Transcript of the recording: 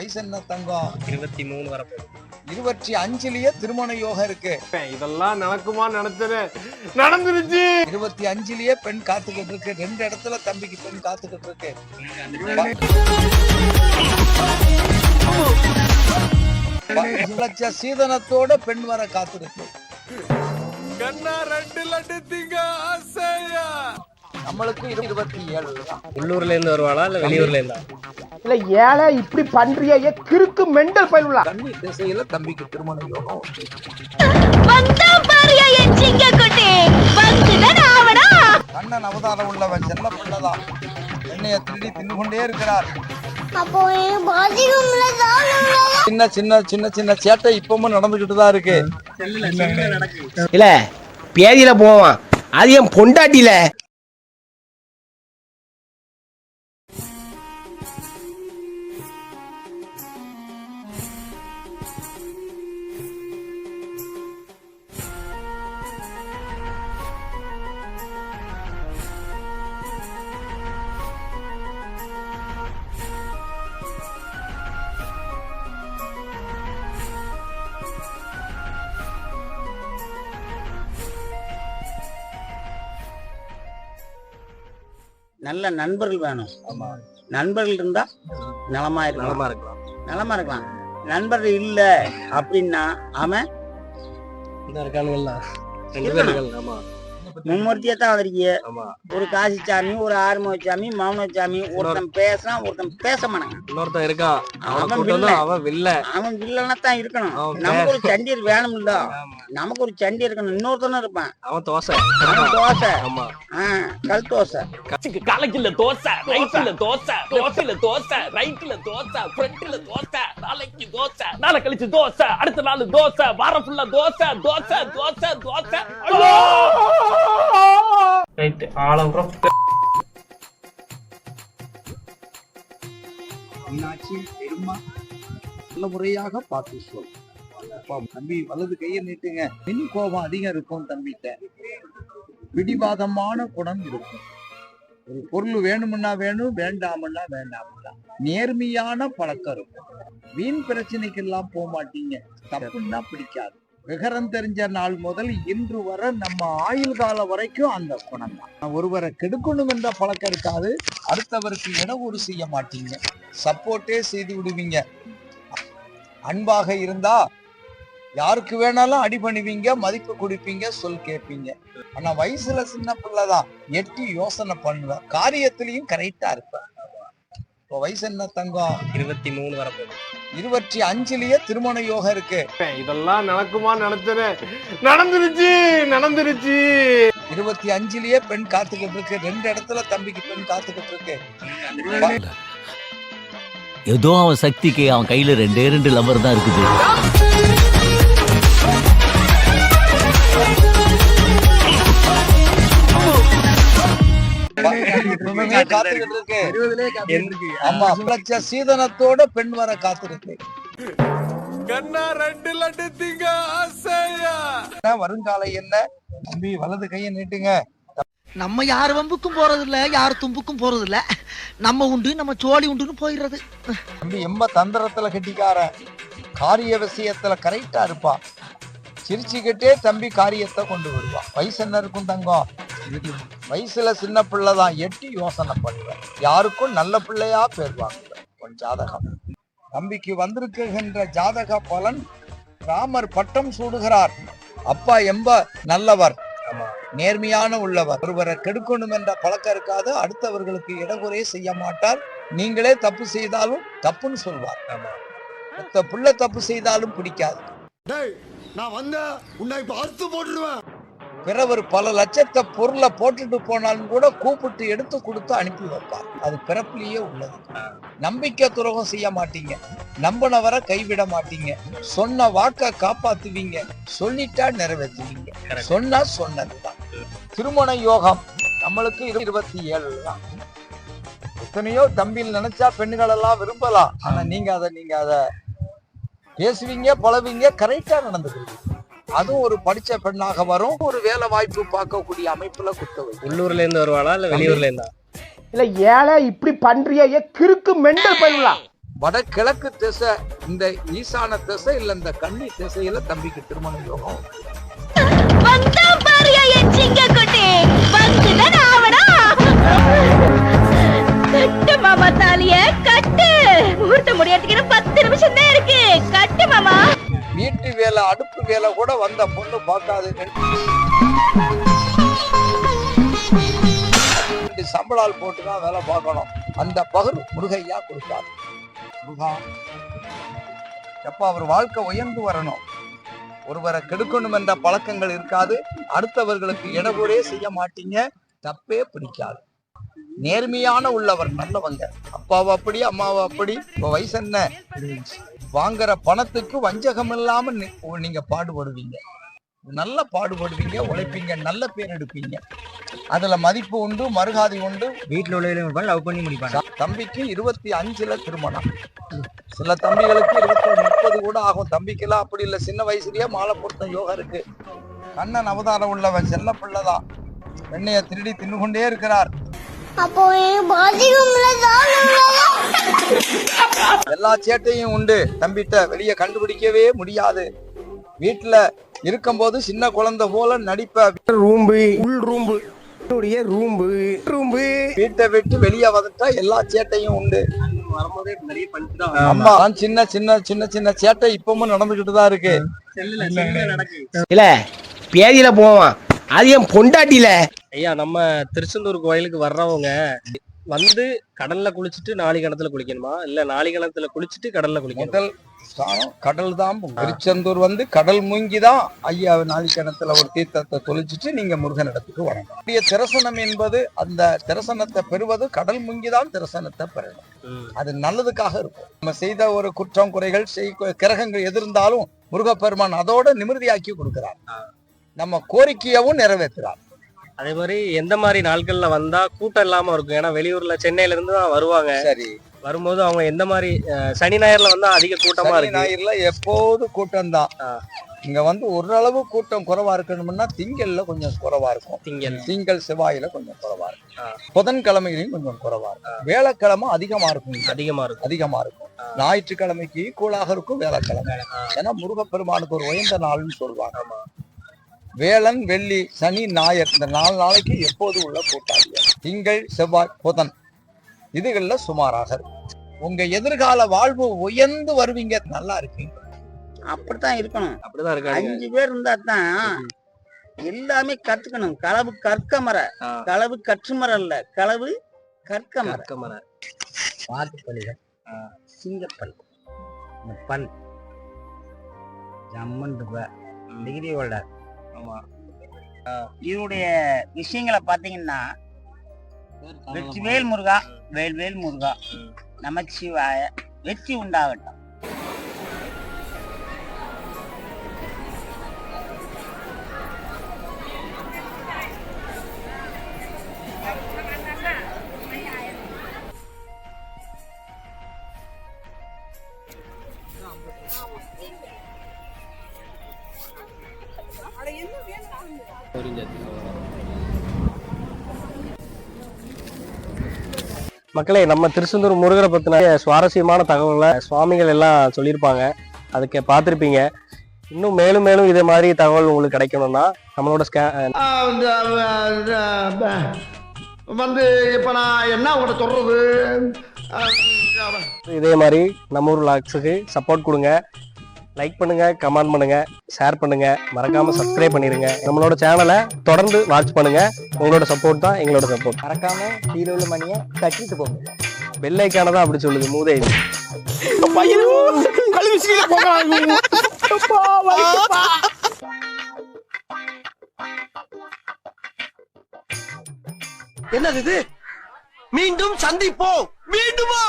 வயசு என்ன தங்கம்? இருபத்தி மூணு வரப்போகுது இருபத்தி அஞ்சுலயே திருமண யோகம் இருக்கு. இதெல்லாம் நடக்குமா நினைச்சேன் நடந்துருச்சு. இருபத்தி அஞ்சுலயே பெண் காத்துக்கிட்டு இருக்கு. ரெண்டு இடத்துல தம்பிக்கு பெண் காத்துக்கிட்டு இருக்கு. சீதனத்தோட பெண் வர காத்திருக்கு கண்ணா ரெண்டு லட்டு திங்க ஆசையா? நம்மளுக்கு இரு- இருபத்தி ஏழு உள்ளூர்ல இருந்து வருவாளா இல்ல வெளியூர்ல இருந்தா? இல்ல ஏழை இப்படி பண்றியே ஏ கிறுக்கு மெண்டல் பயிலுலா கன்னி திசையில தம்பிக்கு திருமண யோகம் வந்தா பாரியா என் சிங்கக்குட்டி. வந்துதான் ஆவடா கண்ணன் அவதாரம் உள்ளவன் செல்ல பிள்ளைதான் எண்ணெய திருடி தின்னு கொண்டே இருக்கிறார். அப்போ சின்ன சின்ன சின்ன சின்ன சேட்டை இப்பவும் நடந்துகிட்டு தான் இருக்கு. இல்ல பேதியில போவான். அது என் பொண்டாட்டில நல்ல நண்பர்கள் வேணும். ஆமா. நண்பர்கள் இருந்தா நலமா இருக்கலாம். நலமா இருக்கலாம். நலமா இருக்கலாம். நண்பர்கள் இல்ல அப்படின்னா அவன் இந்த மும்மூர்த்தியா தான் வந்திருக்கிய. ஆமா. ஒரு காசி சாமி ஒரு ஆறுமுக சாமி மௌன சாமி ஒருத்தன் பேசுறான் ஒருத்தன் பேச மாட்டாங்க இன்னொருத்தன் இருக்கான் அவன் அவன் வில்ல. அவன் வில்லனா தான் இருக்கணும். நமக்கு ஒரு சண்டியர் வேணும்ல. ஆமா. நமக்கு ஒரு சண்டி இருக்கணும். இன்னொருத்தனும் இருப்பான். அவன் தோசை. அவன் தோசை. ஆமா. கல் தோசை. காலைக்குள்ள தோசை ரைட்ல தோசை தோசையில தோசை ரைட்ல தோசை ஃப்ரண்ட்ல தோசை நாளைக்கு தோசை நாளை கழிச்சு தோசை அடுத்த நாள் தோசை வாரம் ஃபுல்லா தோசை தோசை தோசை தோசை. மீனாட்சி பெருமா நல்ல முறையாக பார்த்து சொல். தம்பி வலது கையை நீட்டுங்க. மின் கோபம் அதிகம் இருக்கும் தம்பிட்ட. பிடிவாதமான குணம் இருக்கும். ஒரு பொருள் வேணும்னா வேணும் வேண்டாம்னா வேண்டாம்னா நேர்மையான பழக்கம் இருக்கும். வீண் பிரச்சனைக்கெல்லாம் போக மாட்டீங்க தப்புன்னா பிடிக்காது. விகரம் தெரிஞ்ச நாள் முதல் இன்று வரை நம்ம ஆயுள் காலம் வரைக்கும் அந்த குணம் தான் ஒருவரை கெடுக்கணும் என்ற பழக்கம் இருக்காது. அடுத்தவருக்கு இடஒரு செய்ய மாட்டீங்க. சப்போர்ட்டே செய்து விடுவீங்க. அன்பாக இருந்தா யாருக்கு வேணாலும் அடி பண்ணுவீங்க மதிப்பு கொடுப்பீங்க சொல் கேட்பீங்க. ஆனா வயசுல சின்ன பிள்ளைதான். எட்டி யோசனை பண்ணுவேன். காரியத்திலையும் கரெக்டா இருப்பேன். இப்போ வயசு என்ன தங்கம்? இருபத்தி மூணு வரப்போகுது இருபத்தி அஞ்சுலயே திருமண யோகம் இருக்கு. இதெல்லாம் நடக்குமா நினைச்சேன் நடந்துருச்சு நடந்துருச்சு. இருபத்தி அஞ்சுலயே பெண் காத்துக்கிட்டு இருக்கு. ரெண்டு இடத்துல தம்பிக்கு பெண் காத்துக்கிட்டு இருக்கு. ஏதோ அவன் சக்திக்கு அவன் கையில ரெண்டே ரெண்டு லவர் தான் இருக்குது. இப்பவுமே காத்துக்கிட்டு இருக்கு ஆமா லட்ச சீதனத்தோட பெண் வர காத்திருக்கு கண்ணா ரெண்டு லட்டு திங்க ஆசையா வருங்கால என்ன? தம்பி வலது கையை நீட்டுங்க. நம்ம யார் வம்புக்கும் போறது இல்ல யார் தும்புக்கும் போறது இல்ல நம்ம உண்டு நம்ம சோழி உண்டுன்னு போயிடுறது. தம்பி எம்ப தந்திரத்துல கட்டிக்காரன். காரிய விஷயத்துல கரெக்டா இருப்பா சிரிச்சுக்கிட்டே தம்பி காரியத்தை கொண்டு வருவான். வயசு என்ன இருக்கும் தங்கம்? வயசுல சின்ன பிள்ளை தான். எட்டி யோசனை பண்ணுவேன். யாருக்கும் நல்ல பிள்ளையா பேர் வாங்குவேன் ஜாதகம். தம்பிக்கு வந்திருக்குகின்ற ஜாதக பலன் ராமர் பட்டம் சூடுகிறார். அப்பா எம்ப நல்லவர். நேர்மையான உள்ளவர். ஒருவரை கெடுக்கணும் என்ற பழக்கம் இருக்காது. அடுத்தவர்களுக்கு இடகுறையே செய்ய மாட்டார். நீங்களே தப்பு செய்தாலும் தப்புன்னு சொல்வார். மத்த புள்ள தப்பு செய்தாலும் பிடிக்காது. நான் வந்த உன்னை இப்ப அறுத்து போட்டுருவேன். பிறவர் பல லட்சத்தை பொருளை போட்டுட்டு போனாலும் கூட கூப்பிட்டு எடுத்து கொடுத்து அனுப்பி வைப்பார். அது பிறப்பிலேயே உள்ளது. நம்பிக்கை துரோகம் செய்ய மாட்டீங்க. நம்பினவரை கைவிட மாட்டீங்க. சொன்ன வாக்க காப்பாத்துவீங்க. சொல்லிட்டா நிறைவேற்றுவீங்க. சொன்னா சொன்னதுதான். திருமண யோகம் நம்மளுக்கு இரு- இருபத்தி ஏழு தான். எத்தனையோ தம்பியில் நினைச்சா பெண்கள் எல்லாம் விரும்பலாம். ஆனா நீங்க அதை நீங்க அதை பேசுவீங்க பழவீங்க கரெக்டா நடந்துக்கிறீங்க அதுவும் ஒரு படிச்ச பெண்ணாக வரும். ஒரு வேலை வாய்ப்பு பார்க்கக்கூடிய அமைப்புல குத்த வைக்கும். உள்ளூர்ல இருந்து வருவாளா இல்ல வெளியூர்ல இருந்தா? இல்ல ஏழை இப்படி பண்றியே கிறுக்கு மெண்டல் பயிலுலா வடகிழக்கு திசை இந்த ஈசான திசை இல்ல இந்த கன்னி திசையில தம்பிக்கு திருமண யோகம். காலத்துல கூட வந்த பொண்ணு பார்க்காது. சம்பளால் போட்டுதான் வேலை பார்க்கணும். அந்த பகர் முருகையா கொடுத்தார். முருகா எப்ப அவர் வாழ்க்கை உயர்ந்து வரணும். ஒருவரை கெடுக்கணும் என்ற பழக்கங்கள் இருக்காது. அடுத்தவர்களுக்கு இடகுறே செய்ய மாட்டீங்க. தப்பே பிடிக்காது. நேர்மையான உள்ளவர் நல்லவங்க. அப்பாவை அப்படி அம்மாவை அப்படி. இப்ப வயசு என்ன? வாங்குற பணத்துக்கு வஞ்சகம் இல்லாம நீங்க பாடுபடுவீங்க. நல்ல பாடுபடுவீங்க உழைப்பீங்க நல்ல பேர் எடுப்பீங்க. அதுல மதிப்பு உண்டு மறுகாதி உண்டு. வீட்டுல உள்ள லவ் பண்ணி முடிப்பாங்க. தம்பிக்கு இருபத்தி அஞ்சுல திருமணம். சில தம்பிகளுக்கு இருபத்தி முப்பது கூட ஆகும். தம்பிக்கெல்லாம் அப்படி இல்ல. சின்ன வயசுலயே மாலை பொருத்தம் யோகம் இருக்கு. கண்ணன் அவதாரம் உள்ளவன் செல்ல பிள்ளைதான் வெண்ணைய திருடி தின்னு கொண்டே இருக்கிறார். அப்போ எல்லா சேட்டையும் உண்டு. தம்பிட்ட வெளியே கண்டுபிடிக்கவே முடியாது. வீட்டுல இருக்கும்போது சின்ன குழந்தை போல நடிப்ப. ரூம்பு உள் ரூம்பு ரூம்பு ரூம்பு. வீட்டை விட்டு வெளியே வந்துட்டா எல்லா சேட்டையும் உண்டு. ஆமா. சின்ன சின்ன சின்ன சின்ன சேட்டை இப்பவும் நடந்துகிட்டு தான் இருக்கு. இல்ல பேதியில போவான். அது என் பொண்டாட்டில ஐயா நம்ம திருச்செந்தூர் கோயிலுக்கு வர்றவங்க வந்து கடல்ல குளிச்சுட்டு நாளை கிணத்துல குளிக்கணுமா? இல்ல நாளை கிணத்துல குளிச்சுட்டு கடல்ல குளிக்கணும்? முதல் ஸ்தானம் கடல் தான். திருச்செந்தூர் வந்து கடல் மூங்கி தான் ஐயா நாளிக்கணத்துல ஒரு தீர்த்தத்தை தொலைச்சிட்டு நீங்க முருகன் இடத்துக்கு வரணும். அப்படியே திரசனம் என்பது அந்த திரசனத்தை பெறுவது கடல் மூங்கி தான் திரசனத்தை பெறணும். அது நல்லதுக்காக இருக்கும். நம்ம செய்த ஒரு குற்றம் குறைகள் செய் கிரகங்கள் எதிர்ந்தாலும் முருகப்பெருமான் அதோட நிமிர்தியாக்கி கொடுக்கிறார். நம்ம கோரிக்கையவும் நிறைவேற்றுறார் அதே மாதிரி எந்த மாதிரி நாட்கள்ல வந்தா கூட்டம் இல்லாம இருக்கும்? ஏன்னா வெளியூர்ல சென்னையில இருந்து தான் வருவாங்க. சரி. வரும்போது அவங்க எந்த மாதிரி சனி ஞாயிறுல வந்தா அதிக கூட்டமா இருக்கு? ஞாயிறுல எப்போது கூட்டம் தான். இங்க வந்து ஓரளவு கூட்டம் குறைவா இருக்கணும்னா திங்கள்ல கொஞ்சம் குறைவா இருக்கும். திங்கள். திங்கள் செவ்வாயில கொஞ்சம் குறைவா இருக்கும். புதன்கிழமையிலையும் கொஞ்சம் குறைவா இருக்கும். வேலைக்கிழமை அதிகமா இருக்கும். அதிகமா இருக்கும். அதிகமா இருக்கும். ஞாயிற்றுக்கிழமைக்கு ஈக்குவலாக இருக்கும் வேலைக்கிழமை. ஏன்னா முருகப்பெருமானுக்கு ஒரு உயர்ந்த நாள்னு சொல்லுவாங்க. வேளன் வெள்ளி சனி ஞாயிறு இந்த நாலு நாளைக்கு எப்போது உள்ள கூட்டாளிய திங்கள் செவ்வாய் புதன். இதுகள்ல சுமாராக உங்க எதிர்கால வாழ்வு உயர்ந்து வருவீங்க. நல்லா இருப்பீங்க அப்படித்தான் இருக்கணும். அப்படிதான் இருக்காங்க அஞ்சு பேர் இருந்தா தான் எல்லாமே கத்துக்கணும். களவு கற்க மர. களவு கற்று மரம் இல்ல களவு கற்க மர வாத்து பள்ளிகள் சிங்கப்பல். பல். ஜம்மன் டிகிரி ஹோல்டர் இதனுடைய விஷயங்களை பாத்தீங்கன்னா வெற்றிவேல் முருகா வேல்வேல் முருகா நமச்சிவாய வெற்றி உண்டாகட்டும். மக்களே நம்ம திருச்செந்தூர் முருகரை பத்தின சுவாரஸ்யமான தகவல்களை சுவாமிகள் எல்லாம் சொல்லியிருப்பாங்க. அதுக்கு பார்த்துருப்பீங்க. இன்னும் மேலும் மேலும் இதே மாதிரி தகவல் உங்களுக்கு கிடைக்கணும்னா நம்மளோட ஸ்கே வந்து இப்ப நான் என்ன உங்கள்கிட்ட சொல்றது? இதே மாதிரி நம்ம ஊர் லாக்ஸுக்கு சப்போர்ட் கொடுங்க. லைக் பண்ணுங்க கமெண்ட் பண்ணுங்க ஷேர் பண்ணுங்க. மறக்காம சப்ஸ்கிரைப் பண்ணிருங்க. நம்மளோட சேனலை தொடர்ந்து வாட்ச் பண்ணுங்க. உங்களோட சப்போர்ட் தான் எங்களோட சப்போர்ட் மறக்காம ஹீரோல மணியை கட்டிட்டு போங்க. பெல் ஐக்கான தான் அப்படி சொல்லுது மூதே. என்னது இது? மீண்டும் சந்திப்போம். மீண்டுமா?